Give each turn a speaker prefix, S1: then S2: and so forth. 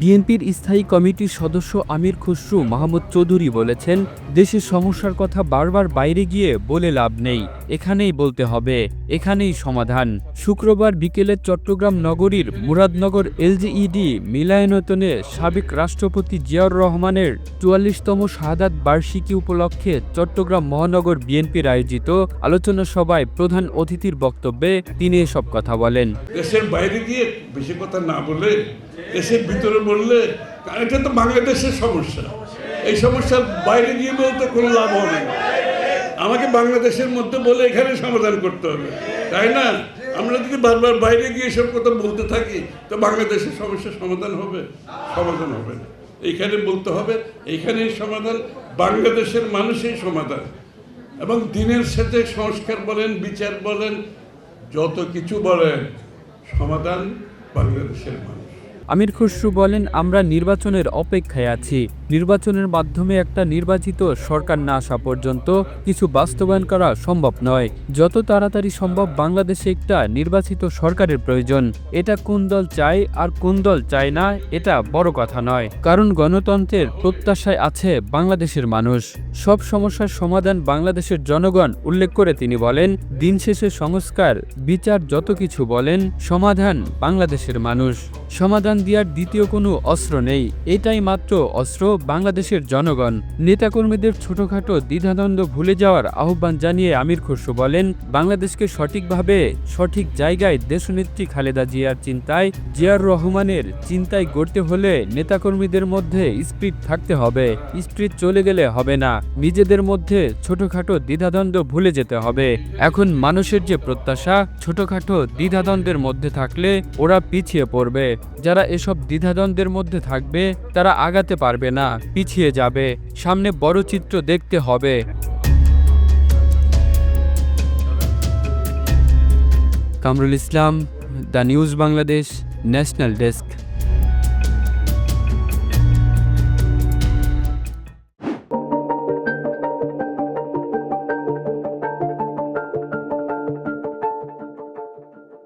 S1: বিএনপির স্থায়ী কমিটির সদস্য আমির খুসরু মাহমুদ চৌধুরী বলেছেন, দেশের সমস্যার কথা বারবার বাইরে গিয়ে বলে লাভ নেই। এখানেই বলতে হবে, এখানেই সমাধান। শুক্রবার বিকেলে চট্টগ্রাম নগরীর মুরাদনগর এলজিইডি মিলায়নতনে সাবেক রাষ্ট্রপতি জিয়াউর রহমানের চুয়াল্লিশতম শাহাদাত বার্ষিকী উপলক্ষে চট্টগ্রাম মহানগর বিএনপির আয়োজিত আলোচনা সভায় প্রধান অতিথির বক্তব্যে তিনি এসব কথা বলেন।
S2: দেশের বাইরে গিয়ে বেশি কথা না বলে, দেশের ভিতরে বললে এটা তো বাংলাদেশের সমস্যা। এই সমস্যার বাইরে গিয়ে বলতে কোনো লাভ হবে না। আমাকে বাংলাদেশের মধ্যে বলে এখানে সমাধান করতে হবে। তাই না? আমরা যদি বারবার বাইরে গিয়ে এসব কথা বলতে থাকি, তো বাংলাদেশের সমস্যার সমাধান হবে? সমাধান হবে না। এইখানে বলতে হবে, এইখানেই সমাধান, বাংলাদেশের মানুষই সমাধান। এবং দিনের সাথে সংস্কার বলেন, বিচার বলেন, যত কিছু বলেন, সমাধান বাংলাদেশের মানুষ।
S1: আমির খুসরু বলেন, আমরা নির্বাচনের অপেক্ষায় আছি। নির্বাচনের মাধ্যমে একটা নির্বাচিত সরকার না আসা পর্যন্ত কিছু বাস্তবায়ন করা সম্ভব নয়। যত তাড়াতাড়ি সম্ভব বাংলাদেশে একটা নির্বাচিত সরকারের প্রয়োজন। এটা কোন দল চায় আর কোন দল চায় না, এটা বড় কথা নয়। কারণ গণতন্ত্রের প্রত্যাশায় আছে বাংলাদেশের মানুষ। সব সমস্যার সমাধান বাংলাদেশের জনগণ উল্লেখ করে তিনি বলেন, দিন শেষে সংস্কার, বিচার যত কিছু বলেন, সমাধান বাংলাদেশের মানুষ। সমাধান দেওয়ার দ্বিতীয় কোনো অস্ত্র নেই। এটাই মাত্র অস্ত্র বাংলাদেশের জনগণ। নেতাকর্মীদের ছোটখাটো দ্বিধাদ্বন্দ্ব ভুলে যাওয়ার আহ্বান জানিয়ে আমির খসরু বলেন, বাংলাদেশকে সঠিকভাবে সঠিক জায়গায় দেশনেত্রী খালেদা জিয়ার চিন্তায়, জিয়ার রহমানের চিন্তায় গড়তে হলে নেতাকর্মীদের মধ্যে স্পিড থাকতে হবে। স্পিড চলে গেলে হবে না। নিজেদের মধ্যে ছোটখাটো দ্বিধাদ্বন্দ্ব ভুলে যেতে হবে। এখন মানুষের যে প্রত্যাশা, ছোটখাটো দ্বিধাদ্বন্দ্বের মধ্যে থাকলে ওরা পিছিয়ে পড়বে। যারা এসব দ্বিধাদ্বন্দ্বের মধ্যে থাকবে, তারা আগাতে পারবে না পিছিয়ে যাবে। সামনে বড় চিত্র দেখতে হবে। Kamrul Islam, the news Bangladesh, national desk.